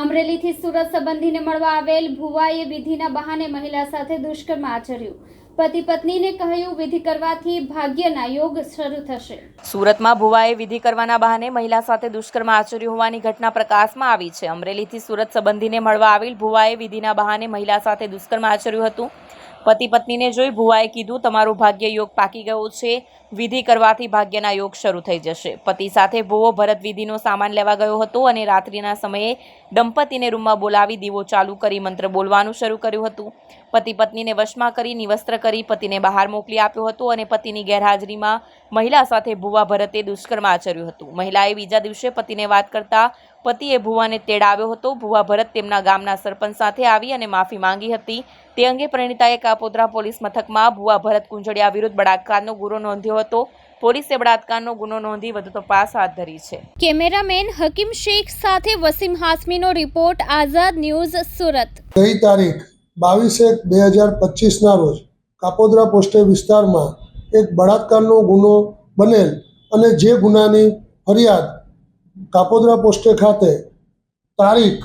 અમરેલીથી સુરત સંબંધીને મળવા આવેલ ભુવાએ વિધિના બહાને મહિલા સાથે દુષ્કર્મ આચર્યું. પતિ પત્નીને કહ્યું, વિધિ કરવાથી ભાગ્યના યોગ શરૂ થશે. સુરતમાં ભુવાએ વિધિ કરવાના બહાને મહિલા સાથે દુષ્કર્મ આચર્યું હોવાની ઘટના પ્રકાશમાં આવી છે. અમરેલીથી સુરત સંબંધીને મળવા આવેલ ભુવાએ વિધિના બહાને મહિલા સાથે દુષ્કર્મ આચર્યું હતું. પતિ પત્નીને જોઈ ભુવાએ કીધું, તમારું ભાગ્ય યોગ પાકી ગયો છે. વિધિ કરવાથી ભાગ્યના યોગ શરૂ થઈ જશે. પતિ સાથે ભુવો ભરત વિધિનો સામાન લેવા ગયો હતો અને રાત્રિના સમયે દંપતીને રૂમમાં બોલાવી દીવો ચાલુ કરી મંત્ર બોલવાનું શરૂ કર્યું હતું. પતિ પત્નીને વશમાં કરી નિવસ્ત્ર કરી પતિને બહાર મોકલી આપ્યો હતો અને પતિની ગેરહાજરીમાં મહિલા સાથે ભુવા ભરતે દુષ્કર્મ આચર્યું હતું. મહિલાએ બીજા દિવસે પતિને વાત કરતા પતિએ ભુવાને તેડાવ્યો હતો. ભુવા ભરત તેમના ગામના સરપંચ સાથે આવી અને માફી માંગી હતી. તે અંગે પ્રણીતાએ કાપોદ્રા પોલીસ મથકમાં ભુવા ભરત કુંજડિયા વિરુદ્ધ બળાત્કારનો ગુનો નોંધ્યો હતો. પોલીસે બળાત્કારનો ગુનો નોંધી વધુ તપાસ હાથ ધરી છે. કેમેરામેન હકીમ શેખ સાથે વસીમ હાસમીનો રિપોર્ટ આઝાદ ન્યૂઝ સુરત. ગઈ તારીખ બાવીસ એક બે હજાર પચીસના રોજ કાપોદ્રા પોસ્ટે વિસ્તારમાં એક બળાત્કારનો ગુનો બનેલ અને જે ગુનાની ફરિયાદ કાપોદ્રા પોસ્ટે ખાતે તારીખ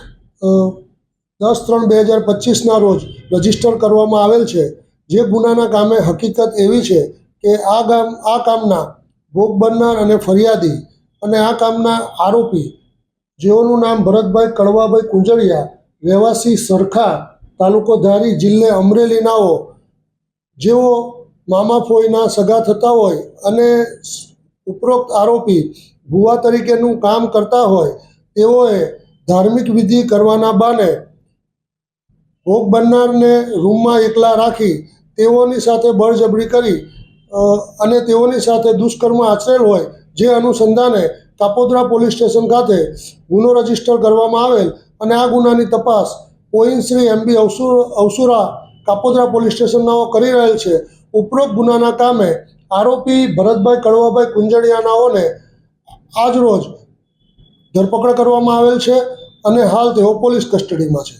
દસ ત્રણ બે હજાર પચીસના રોજ રજિસ્ટર કરવામાં આવેલ છે જે ગુનાના કામે હકીકત એવી છે કે આ ગામ, આ કામના ભોગ બનનાર અને ફરિયાદી અને આ કામના આરોપી, જેઓનું નામ ભરતભાઈ કડવાભાઈ કુંજળિયા રહેવાસી સરખા તાલુકો ધારી જિલ્લે અમરેલીનાઓ જેઓ મામા ફોઈના સગા થતા હોય અને ઉપરોક્ત આરોપી ભુવા તરીકેનું કામ કરતા હોય, તેઓએ ધાર્મિક વિધિ કરવાના બાને ભોગ બનનારને રૂમમાં એકલા રાખી તેઓની સાથે બળજબરી કરી અને તેઓની સાથે દુષ્કર્મ આચરેલ હોય જે અનુસંધાને કાપોદ્રા પોલીસ સ્ટેશન ખાતે ગુનો રજિસ્ટર કરવામાં આવેલ અને આ ગુનાની તપાસ પોઈન શ્રી એમબી અવસુર, અવસુરા કાપોદ્રા પોલીસ સ્ટેશનનાઓ કરી રહેલ છે. ઉપરોક્ત ગુનાના કામે આરોપી ભરતભાઈ કડવાભાઈ કુંજડિયાનાઓને આજ રોજ ધરપકડ કરવામાં આવેલ છે અને હાલ તેઓ પોલીસ કસ્ટડીમાં છે.